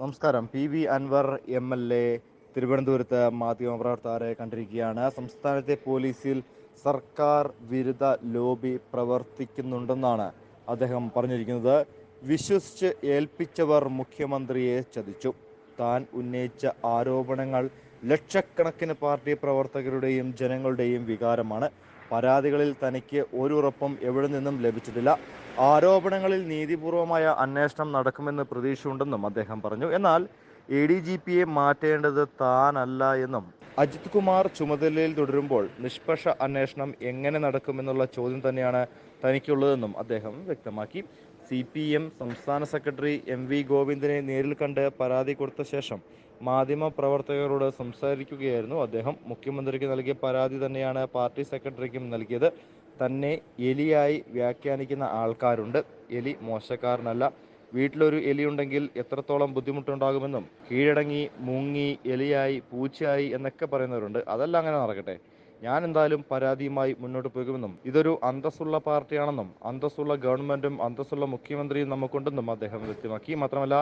നമസ്കാരം. P V Anvar M L A തിരുവനന്തപുരത്ത് മാധ്യമപ്രവർത്തകരെ കണ്ടിരിക്കുകയാണ്. സംസ്ഥാനത്തെ പോലീസിൽ സർക്കാർ വിരുദ്ധ ലോബി പ്രവർത്തിക്കുന്നുണ്ടെന്നാണ് അദ്ദേഹം പറഞ്ഞിരിക്കുന്നത്. വിശ്വസിച്ച് ഏൽപ്പിച്ചവർ മുഖ്യമന്ത്രിയെ ചതിച്ചു. താൻ ഉന്നയിച്ച ആരോപണങ്ങൾ ലക്ഷക്കണക്കിന് പാർട്ടി പ്രവർത്തകരുടെയും ജനങ്ങളുടെയും വികാരമാണ്. പരാതികളിൽ തനിക്ക് ഒരു ഉറപ്പും എവിടെ നിന്നും ലഭിച്ചിട്ടില്ല. ആരോപണങ്ങളിൽ നീതിപൂർവമായ അന്വേഷണം നടക്കുമെന്ന് പ്രതീക്ഷയുണ്ടെന്നും അദ്ദേഹം പറഞ്ഞു. എന്നാൽ എ ഡി ജി പിയെ മാറ്റേണ്ടത് താനല്ല എന്നും അജിത് കുമാർ ചുമതലയിൽ തുടരുമ്പോൾ നിഷ്പക്ഷ അന്വേഷണം എങ്ങനെ നടക്കുമെന്നുള്ള ചോദ്യം തന്നെയാണ് തനിക്കുള്ളതെന്നും അദ്ദേഹം വ്യക്തമാക്കി. സി പി എം സംസ്ഥാന സെക്രട്ടറി എം വി ഗോവിന്ദനെ നേരിൽ കണ്ട് പരാതി കൊടുത്ത ശേഷം മാധ്യമ പ്രവർത്തകരോട് സംസാരിക്കുകയായിരുന്നു അദ്ദേഹം. മുഖ്യമന്ത്രിക്ക് നൽകിയ പരാതി തന്നെയാണ് പാർട്ടി സെക്രട്ടറിക്കും നൽകിയത്. തന്നെ എലിയായി വ്യാഖ്യാനിക്കുന്ന ആൾക്കാരുണ്ട്. എലി മോശക്കാരനല്ല. വീട്ടിലൊരു എലിയുണ്ടെങ്കിൽ എത്രത്തോളം ബുദ്ധിമുട്ടുണ്ടാകുമെന്നും കീഴടങ്ങി മുങ്ങി എലിയായി പൂച്ചയായി എന്നൊക്കെ പറയുന്നവരുണ്ട്. അതെല്ലാം അങ്ങനെ നടക്കട്ടെ. ഞാൻ എന്തായാലും പരാതിയുമായി മുന്നോട്ട് പോകുമെന്നും ഇതൊരു അന്തസ്സുള്ള പാർട്ടിയാണെന്നും അന്തസ്സുള്ള ഗവൺമെന്റും അന്തസ്സുള്ള മുഖ്യമന്ത്രിയും നമുക്കുണ്ടെന്നും അദ്ദേഹം വ്യക്തമാക്കി. മാത്രമല്ല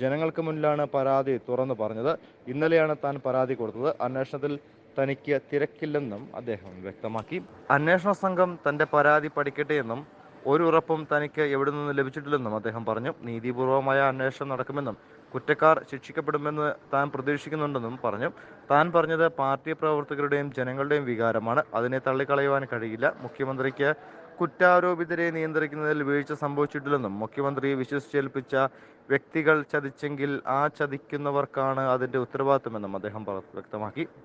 ജനങ്ങൾക്ക് മുന്നിലാണ് പരാതി തുറന്നു പറഞ്ഞത്. ഇന്നലെയാണ് താൻ പരാതി കൊടുത്തത്. അന്വേഷണത്തിൽ തനിക്ക് തിരക്കില്ലെന്നും അദ്ദേഹം വ്യക്തമാക്കി. അന്വേഷണ സംഘം തന്റെ പരാതി പഠിക്കട്ടെ എന്നും ഒരു ഉറപ്പും തനിക്ക് എവിടെ നിന്ന് ലഭിച്ചിട്ടില്ലെന്നും അദ്ദേഹം പറഞ്ഞു. നീതിപൂർവമായ അന്വേഷണം നടക്കുമെന്നും കുറ്റക്കാർ ശിക്ഷിക്കപ്പെടുമെന്ന് താൻ പ്രതീക്ഷിക്കുന്നുണ്ടെന്നും പറഞ്ഞു. താൻ പറഞ്ഞത് പാർട്ടി പ്രവർത്തകരുടെയും ജനങ്ങളുടെയും വികാരമാണ്. അതിനെ തള്ളിക്കളയുവാൻ കഴിയില്ല. മുഖ്യമന്ത്രിക്ക് കുറ്റാരോപിതരെ നിയന്ത്രിക്കുന്നതിൽ വീഴ്ച സംഭവിച്ചിട്ടില്ലെന്നും മുഖ്യമന്ത്രി വിശ്വസിച്ചേൽപ്പിച്ച വ്യക്തികൾ ചതിച്ചെങ്കിൽ ആ ചതിക്കുന്നവർക്കാണ് അതിന്റെ ഉത്തരവാദിത്തമെന്നും അദ്ദേഹം വ്യക്തമാക്കി.